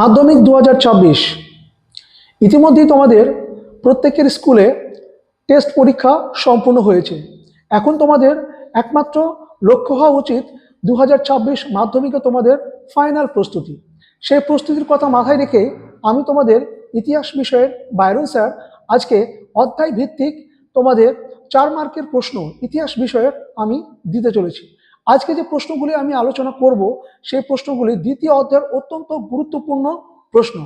মাধ্যমিক দু ইতিমধ্যেই তোমাদের প্রত্যেকের স্কুলে টেস্ট পরীক্ষা সম্পূর্ণ হয়েছে। এখন তোমাদের একমাত্র লক্ষ্য হওয়া উচিত দু হাজার ছাব্বিশ মাধ্যমিকে তোমাদের ফাইনাল প্রস্তুতি। সেই প্রস্তুতির কথা মাথায় রেখে আমি তোমাদের ইতিহাস বিষয়ের বাইরন স্যার আজকে অধ্যায় ভিত্তিক তোমাদের চার মার্কের প্রশ্ন ইতিহাস বিষয়ের আমি দিতে চলেছি। আজকে যে প্রশ্নগুলি আমি আলোচনা করব, সেই প্রশ্নগুলি দ্বিতীয় অধ্যায়ের অত্যন্ত গুরুত্বপূর্ণ প্রশ্ন।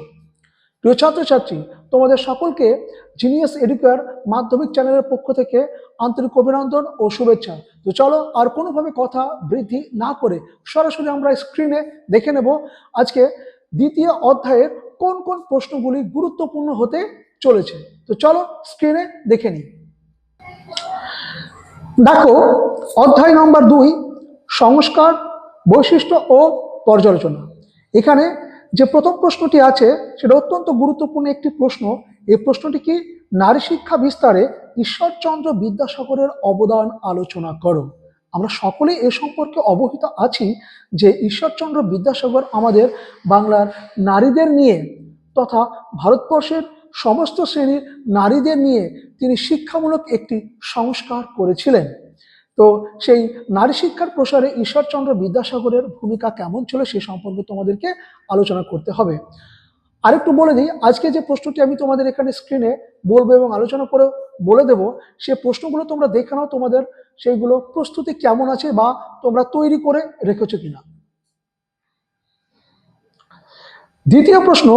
প্রিয় ছাত্রছাত্রী, তোমাদের সকলকে জিনিয়াস এডুকেয়ার মাধ্যমিক চ্যানেলের পক্ষ থেকে আন্তরিক অভিনন্দন ও শুভেচ্ছা। তো চলো আর কোনোভাবে কথা বৃদ্ধি না করে সরাসরি আমরা স্ক্রিনে দেখে নেব আজকে দ্বিতীয় অধ্যায়ের কোন কোন প্রশ্নগুলি গুরুত্বপূর্ণ হতে চলেছে। তো চলো স্ক্রিনে দেখে নিই। দেখো, অধ্যায় নম্বর দুই সংস্কার, বৈশিষ্ট্য ও পর্যালোচনা। এখানে যে প্রথম প্রশ্নটি আছে, সেটা অত্যন্ত গুরুত্বপূর্ণ একটি প্রশ্ন। এই প্রশ্নটি কি নারী শিক্ষা বিস্তারে ঈশ্বরচন্দ্র বিদ্যাসাগরের অবদান আলোচনা করো? আমরা সকলেই এ সম্পর্কে অবহিত আছি যে ঈশ্বরচন্দ্র বিদ্যাসাগর আমাদের বাংলার নারীদের নিয়ে তথা ভারতবর্ষের সমস্ত শ্রেণির নারীদের নিয়ে তিনি শিক্ষামূলক একটি সংস্কার করেছিলেন। তো সেই নারী শিক্ষার প্রসারে ঈশ্বরচন্দ্র বিদ্যাসাগরের ভূমিকা কেমন ছিল সে সম্পর্কে তোমাদেরকে আলোচনা করতে হবে। আরেকটু বলে দিই, আজকে যে প্রশ্নটি আমি তোমাদের এখানে স্ক্রিনে বলব এবং আলোচনা করে বলে দেব, সে প্রশ্নগুলো তোমরা দেখে নাও তোমাদের সেইগুলো প্রস্তুতি কেমন আছে বা তোমরা তৈরি করে রেখেছো কিনা। দ্বিতীয় প্রশ্ন,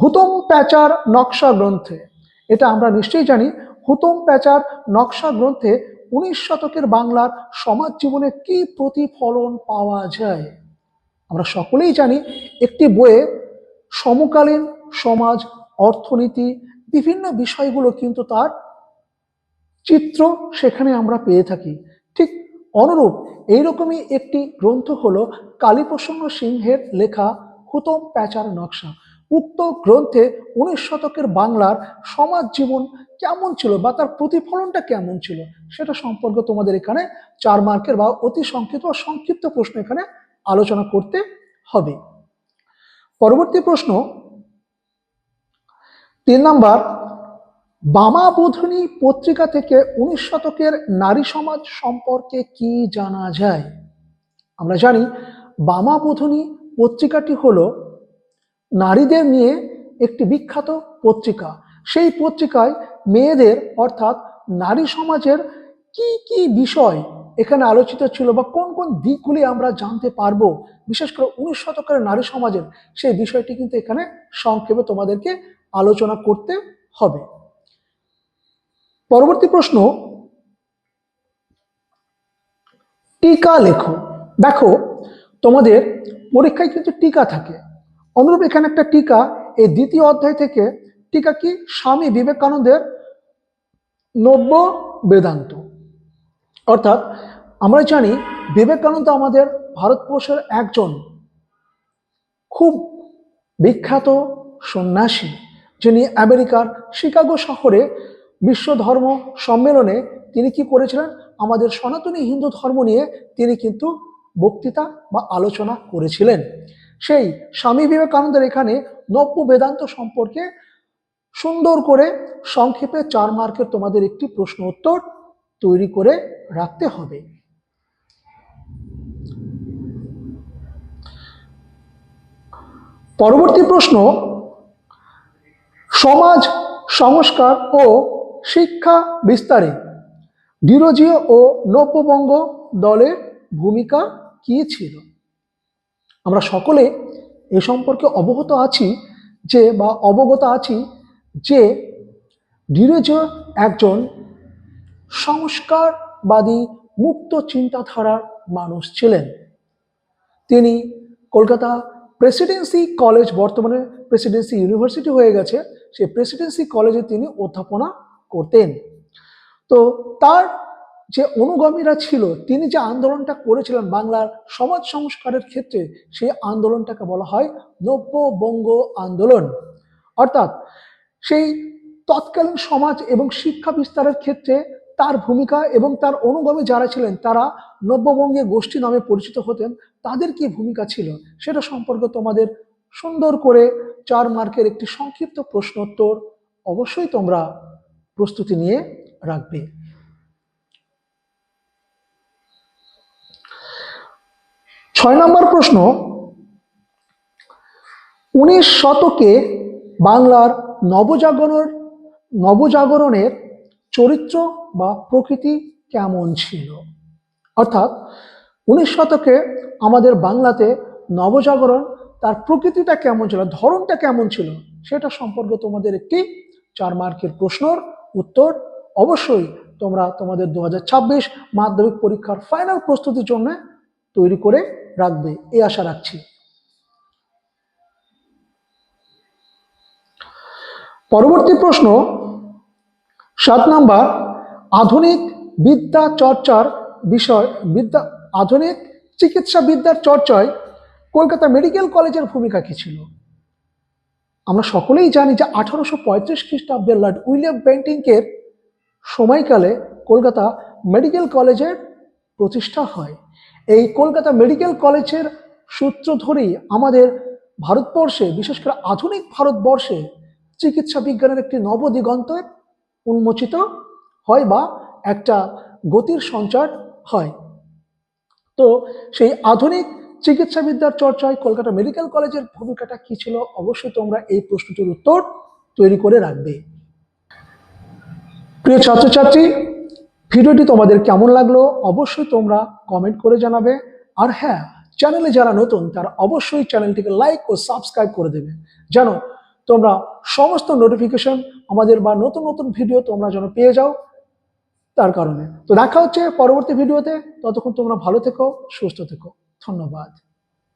হুতম প্যাচার নকশা গ্রন্থে এটা আমরা নিশ্চয়ই জানি, হুতম প্যাচার নকশা গ্রন্থে উনিশ শতকের বাংলার সমাজ জীবনে কি প্রতিফলন পাওয়া যায়? আমরা সকলেই জানি একটি বইয়ে সমকালীন সমাজ, অর্থনীতি, বিভিন্ন বিষয়গুলো কিন্তু তার চিত্র সেখানে আমরা পেয়ে থাকি। ঠিক অনুরূপ এইরকমই একটি গ্রন্থ হলো কালীপ্রসন্ন সিংহের লেখা হুতম প্যাচার নকশা। উক্ত গ্রন্থে উনিশ শতকের বাংলার সমাজ জীবন কেমন ছিল বা তার প্রতিফলনটা কেমন ছিল, সেটা সম্পর্কে তোমাদের এখানে চার মার্কের বা অতি সংক্ষিপ্ত বা সংক্ষিপ্ত প্রশ্ন এখানে আলোচনা করতে হবে। পরবর্তী প্রশ্ন, তিন নাম্বার, বামাবোধনী পত্রিকা থেকে উনিশ শতকের নারী সমাজ সম্পর্কে কি জানা যায়? আমরা জানি বামাবোধনী পত্রিকাটি হলো নারীদের নিয়ে একটি বিখ্যাত পত্রিকা। সেই পত্রিকায় মেয়েদের অর্থাৎ নারী সমাজের কি কি বিষয় এখানে আলোচিত ছিল বা কোন কোন দিকগুলি আমরা জানতে পারব, বিশেষ করে উনিশ শতকের নারী সমাজের, সেই বিষয়টি কিন্তু এখানে সংক্ষেপে তোমাদেরকে আলোচনা করতে হবে। পরবর্তী প্রশ্ন, টিকা লেখো। দেখো, তোমাদের পরীক্ষায় কিন্তু টিকা থাকে। অনুরূপ এখানে একটা টিকা, এই দ্বিতীয় অধ্যায় থেকে টিকা কি? স্বামী বিবেকানন্দের নব্য বেদান্ত। অর্থাৎ আমরা জানি বিবেকানন্দ আমাদের ভারতবর্ষের একজন খুব বিখ্যাত সন্ন্যাসী, যিনি আমেরিকার শিকাগো শহরে বিশ্ব ধর্ম সম্মেলনে তিনি কি করেছিলেন? আমাদের সনাতনী হিন্দু ধর্ম নিয়ে তিনি কিন্তু বক্তৃতা বা আলোচনা করেছিলেন। সেই স্বামী বিবেকানন্দের এখানে নব্য বেদান্ত সম্পর্কে সুন্দর করে সংক্ষেপে চার মার্কের তোমাদের একটি প্রশ্ন উত্তর তৈরি করে রাখতে হবে। পরবর্তী প্রশ্ন, সমাজ, সংস্কার ও শিক্ষা বিস্তারে ডিরোজিও ও নব্যবঙ্গ দলের ভূমিকা কি ছিল? আমরা সকলে এ সম্পর্কে অবগত আছি যে বা অবগত আছি যে ডিরোজিও একজন সংস্কারবাদী মুক্ত চিন্তাধারার মানুষ ছিলেন। তিনি কলকাতা প্রেসিডেন্সি কলেজ, বর্তমানে প্রেসিডেন্সি ইউনিভার্সিটি হয়ে গেছে, সেই প্রেসিডেন্সি কলেজে তিনি অধ্যাপনা করতেন। তো তার যে অনুগামীরা ছিল, তিনি যে আন্দোলনটা করেছিলেন বাংলার সমাজ সংস্কারের ক্ষেত্রে, সেই আন্দোলনটাকে বলা হয় নব্যবঙ্গ আন্দোলন। অর্থাৎ সেই তৎকালীন সমাজ এবং শিক্ষা বিস্তারের ক্ষেত্রে তার ভূমিকা এবং তার অনুগামী যারা ছিলেন, তারা নব্যবঙ্গে গোষ্ঠী নামে পরিচিত হতেন। তাদের কি ভূমিকা ছিল? সেটা সম্পর্কে তোমাদের সুন্দর করে চার মার্কের একটি সংক্ষিপ্ত প্রশ্নোত্তর অবশ্যই তোমরা প্রস্তুতি নিয়ে রাখবে। ছয় নম্বর প্রশ্ন, উনিশ শতকে বাংলার নবজাগরণ, নবজাগরণের চরিত্র বা প্রকৃতি কেমন ছিল? অর্থাৎ, উনিশ শতকে আমাদের বাংলাতে নবজাগরণ, তার প্রকৃতিটা কেমন ছিল, ধরনটা কেমন ছিল, সেটা সম্পর্কে তোমাদের একটি চার মার্কের প্রশ্নর উত্তর। অবশ্যই তোমরা তোমাদের দু হাজার ছাব্বিশ মাধ্যমিক পরীক্ষার ফাইনাল প্রস্তুতির জন্য তৈরি করে রাখবে, এই আশা রাখছি। পরবর্তী প্রশ্ন, সাত নাম্বার, আধুনিক বিদ্যা চর্চার বিষয়, বিদ্যা, আধুনিক চিকিৎসা বিদ্যার চর্চায় কলকাতা মেডিকেল কলেজের ভূমিকা কি ছিল? আমরা সকলেই জানি যে আঠারোশো পঁয়ত্রিশ খ্রিস্টাব্দের লর্ড উইলিয়াম বেন্টিংকের সময়কালে কলকাতা মেডিকেল কলেজের প্রতিষ্ঠা হয়। এই কলকাতা মেডিকেল কলেজের সূত্র ধরেই আমাদের ভারতবর্ষে, বিশেষ করে আধুনিক ভারতবর্ষে চিকিৎসা বিজ্ঞানের একটি নবদিগন্তের উন্মোচিত হয় বা একটা গতির সঞ্চার হয়। তো সেই আধুনিক চিকিৎসাবিদ্যার চর্চায় কলকাতা মেডিকেল কলেজের ভূমিকাটা কি ছিল? অবশ্যই তোমরা এই প্রশ্নটির উত্তর তৈরি করে রাখবে। প্রিয় ছাত্রছাত্রী ভিডিওটি তোমাদের কেমন লাগল অবশ্যই তোমরা কমেন্ট করে জানাবে। আর হ্যাঁ চ্যানেলে যারা নতুন, তারা অবশ্যই চ্যানেলটিকে লাইক ও সাবস্ক্রাইব করে দেবে। যেন তোমরা সমস্ত নোটিফিকেশন আমাদের বা নতুন নতুন ভিডিও তোমরা যেন পেয়ে যাও তার কারণে। তো দেখা হচ্ছে পরবর্তী ভিডিওতে ততক্ষণ তোমরা ভালো থেকো, সুস্থ থেকো। ধন্যবাদ।